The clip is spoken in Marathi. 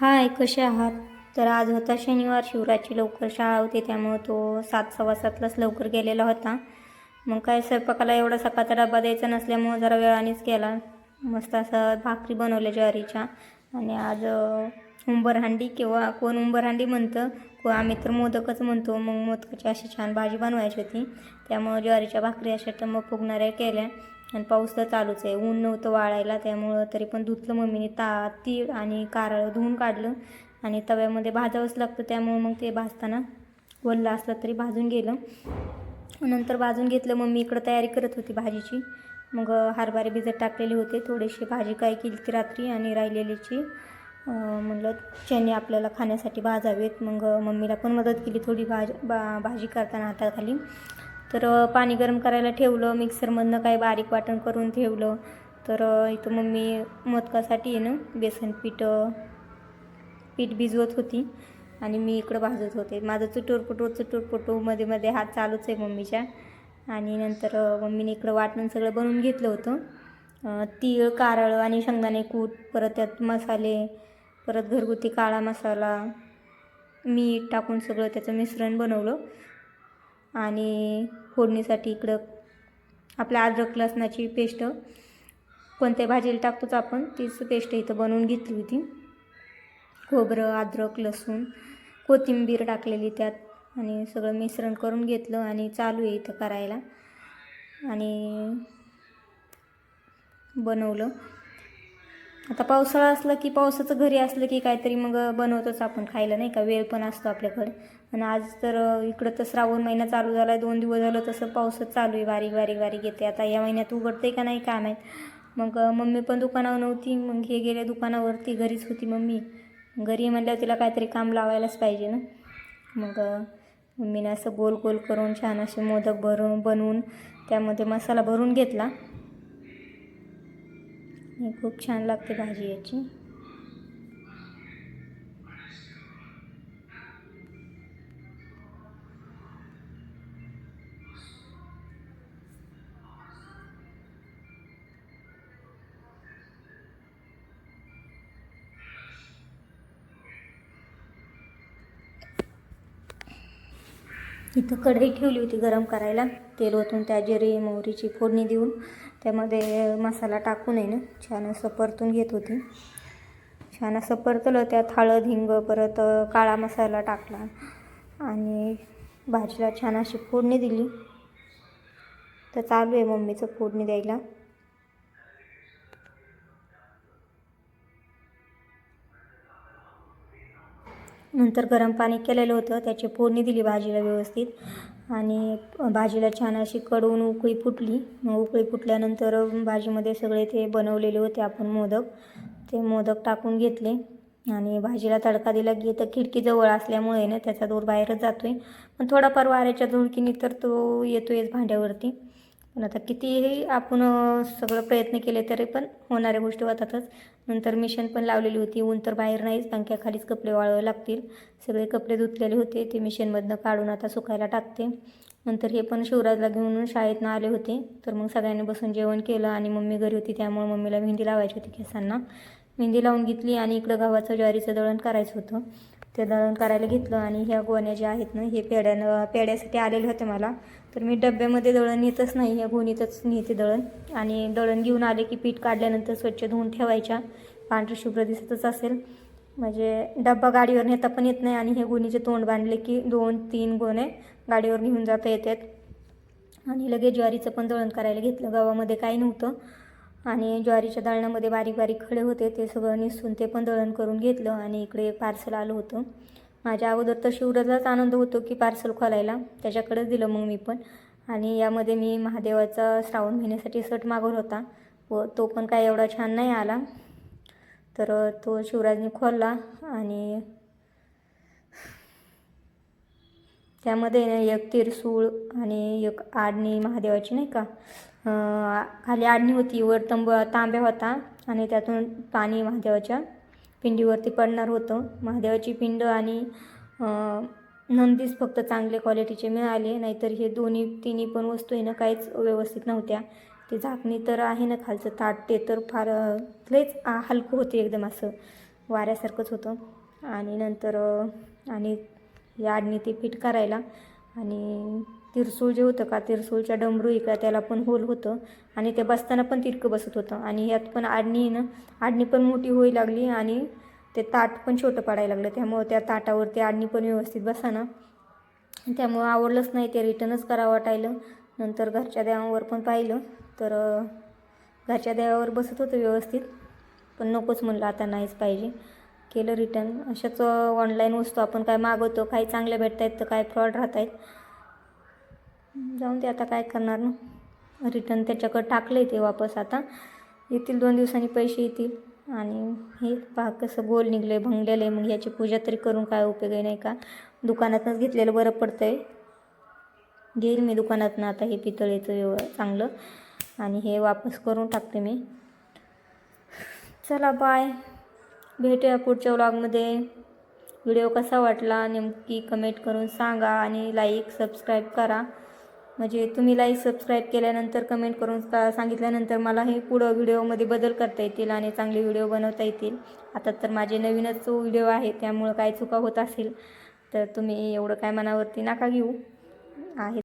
हाय कसे आहात? तर आज होता शनिवार शिवराची लवकर शाळा होती त्यामुळं तो सात सव्वा सातलाच लवकर गेलेला होता. मग काय स्वयंपाकाला एवढा सकाळचा डबा द्यायचा नसल्यामुळं जरा वेळानेच केला. मस्त असं भाकरी बनवल्या ज्वारीच्या. आणि आज उंबरहांडी किंवा कोण उंबरहांडी म्हणतं को आम्ही तर मोदकच म्हणतो मग मोदकाची अशी छान भाजी बनवायची होती. त्यामुळं ज्वारीच्या भाकरी अशा टम्म फुगणाऱ्या केल्या. आणि पाऊस तर चालूच आहे. ऊन नव्हतं वाळायला त्यामुळं तरी पण धुतलं मम्मीने. ता तीळ आणि कारळ धुवून काढलं आणि तव्यामध्ये भाजावंच लागतं. त्यामुळं मग ते भाजताना वल्लं असलं तरी भाजून गेलं. नंतर भाजून घेतलं मम्मी इकडं तयारी करत होती भाजीची. मग हरभरे भिजत टाकलेले होते. थोडीशी भाजी काय केली ती रात्री आणि राहिलेलीची. म्हटलं म्हणलं चणे आपल्याला खाण्यासाठी भाजावेत. मग मम्मीला पण मदत केली थोडी भाज बा भाजी करताना हाताखाली. तर पाणी गरम करायला ठेवलं मिक्सरमधनं काही बारीक वाटण करून ठेवलं. तर इथं मम्मी मोदकासाठी आहे ना बेसन पीठ पीठ भिजवत होती आणि मी इकडं भाजत होते. माझं चुटूरपुटू चुटूरपुटू मध्ये मध्ये हात चालूच आहे मम्मीच्या. आणि नंतर मम्मीने इकडं वाटण सगळं बनवून घेतलं होतं. तीळ कारळ आणि शेंगदाणे कूट परत त्यात मसाले परत घरगुती काळा मसाला मीठ टाकून सगळं त्याचं मिश्रण बनवलं. आणि फोडणीसाठी इकडं आपल्या अद्रक लसणाची पेस्ट. कोणत्या भाजीला टाकतोच आपण तीच पेस्ट इथं बनवून घेतली होती. खोबरं अद्रक लसूण कोथिंबीर टाकलेली त्यात आणि सगळं मिश्रण करून घेतलं आणि चालू आहे इथं करायला. आणि बनवलं. आता पावसाळा असला की पावसाचं घरी असलं की काहीतरी मग बनवतोच आपण खायला नाही का? वेळ पण असतो आपल्याकडे. आणि आज तर इकडं तर श्रावण महिना चालू झाला आहे दोन दिवस झालं तसं पावसच चालू आहे बारीक बारीक बारीक येते. आता या महिन्यात उघडते का नाही काय माहीत. मग मम्मी पण दुकानावर नव्हती मग हे गेल्या दुकानावरती घरीच होती मम्मी. घरी म्हणल्या तिला काहीतरी काम लावायलाच पाहिजे ना. मग मम्मीने असं गोल गोल करून छान असे मोदक भरून बनवून त्यामध्ये मसाला भरून घेतला. आणि खूप छान लागते भाजी याची. इथं कढई ठेवली होती गरम करायला. तेल ओतून त्या जिरे मोहरीची फोडणी देऊन त्यामध्ये मसाला टाकून आहे ना छान असं परतून घेत होती. छान असं परतलं त्यात हळद हिंग परत काळा मसाला टाकला आणि भाजीला छान अशी फोडणी दिली. तर चालू आहे मम्मीचं फोडणी द्यायला. नंतर गरम पाणी केलेलं होतं त्याची फोडणी दिली भाजीला व्यवस्थित. आणि भाजीला छान अशी कडवून उकळी फुटली. मग उकळी फुटल्यानंतर भाजीमध्ये सगळे ते बनवलेले होते आपण मोदक. ते मोदक टाकून घेतले. आणि भाजीला तडका दिला की तर खिडकीजवळ असल्यामुळे ना त्याचा दूर बाहेरच जातो आहे पण थोडाफार वाऱ्याच्या धुळकीने तर तो येतो आहेच भांड्यावरती. पण आता कितीही आपण सगळं प्रयत्न केले तरी पण होणाऱ्या गोष्टी होतातच नंतर मिशन पण लावलेली होती. ऊन तर बाहेर नाहीच. पंख्याखालीच कपडे वाळवावे लागतील. सगळे कपडे धुतलेले होते. ते मिशनमधनं काढून आता सुकायला टाकते. नंतर हे पण शिवराजला घेऊन शाळेतनं आले होते. तर मग सगळ्यांनी बसून जेवण केलं आणि मम्मी घरी होती. त्यामुळे मम्मीला मेहंदी लावायची होती केसांना. मेहंदी लावून घेतली आणि इकडं गव्हाचं ज्वारीचं दळण करायचं होतं. ते दळण करायला घेतलं आणि ह्या गोण्या ज्या आहेत ना हे पेड्यानं पेड्यासाठी आलेले होते मला. तर मी डब्यामध्ये दळण नेतच नाही ह्या गोणीतच नेते दळण. आणि दळण घेऊन आले की पीठ काढल्यानंतर स्वच्छ धुवून ठेवायच्या. पांढरी शुभ्र दिसतच असेल. म्हणजे डब्बा गाडीवर नेता पण येत नाही आणि हे गोणीचे तोंड बांधले की दोन तीन गोणे गाडीवर घेऊन जाता येतात. आणि लगेच ज्वारीचं पण दळण करायला घेतलं. गावामध्ये काही नव्हतं. आणि ज्वारीच्या दळणामध्ये बारीक बारीक खडे होते ते सगळं निसून ते पण दळण करून घेतलं आणि इकडे एक पार्सल आलं होतं. माझ्या अगोदर तर शिवराजाच आनंद होतो की पार्सल खोलायला. त्याच्याकडेच दिलं मग मी पण. आणि यामध्ये मी महादेवाचा श्रावण महिन्यासाठी सट मागवला होता. व तो पण काय एवढा छान नाही आला. तर तो शिवराजने खोलला आणि त्यामध्ये ना एक तिरसूळ आणि एक आडणी महादेवाची नाही का? खाली आडणी होती वर तंब तांब्या होता आणि त्यातून पाणी महादेवाच्या पिंडीवरती पडणार होतं. महादेवाची पिंड आणि नंदीच फक्त चांगले क्वालिटीचे मिळाले नाहीतर हे दोन्ही तिन्ही पण वस्तू आहे ना काहीच व्यवस्थित नव्हत्या. ते झाकणी तर आहे ना खालचं ताट ते तर फार लयच हलकं होते एकदम असं. वाऱ्यासारखंच होतं. आणि नंतर आणि आणि ते फिट करायला. आणि तिरसूळ जे होतं का तिरसूळच्या डमरू का त्याला पण होल होतं. आणि ते बसताना पण तिरकं बसत होतं. आणि यात पण आडणी ना आडणी पण मोठी होई लागली आणि ते ताट पण छोटं पडायला लागलं. त्यामुळं त्या ताटावरती आडणी पण व्यवस्थित बसाना. त्यामुळं आवडलंच नाही ते रिटर्नच करावं वाटायलं. नंतर घरच्या देवावर पण पाहिलं. तर घरच्या देवावर बसत होतं व्यवस्थित. पण नकोच म्हणलं आता नाहीच पाहिजे. केलं रिटर्न अशाच ऑनलाईन वस्तू आपण काय मागवतो काही चांगल्या भेटत आहेत तर काय फ्रॉड राहत आहेत जाऊन ते आता काय करणार ना? रिटर्न त्याच्याकडे टाकलं आहे ते वापस आता. येतील दोन दिवसांनी पैसे येतील. आणि हे पहा कसं गोल निघलं आहे भंगलेलं आहे मग याची पूजा तरी करून काय उपयोग आहे नाही का? दुकानातनंच घेतलेलं बरं पडतं आहे घेईल मी दुकानातनं आता हे पितळेचं व्यव चांगलं. आणि हे वापस करून टाकते मी. चला बाय भेटूया पुढच्या व्लॉगमध्ये व्हिडिओ कसा वाटला नेमकी कमेंट करून सांगा आणि लाईक सबस्क्राईब करा. म्हणजे तुम्ही लाईक सबस्क्राईब केल्यानंतर कमेंट करून का सांगितल्यानंतर मला हे पुढं व्हिडिओमध्ये बदल करता येतील आणि चांगले व्हिडिओ बनवता येतील. आता तर माझे नवीनच व्हिडिओ आहे त्यामुळं काय चुका होत असेल तर तुम्ही एवढं काय मनावरती नका घेऊ. आहे.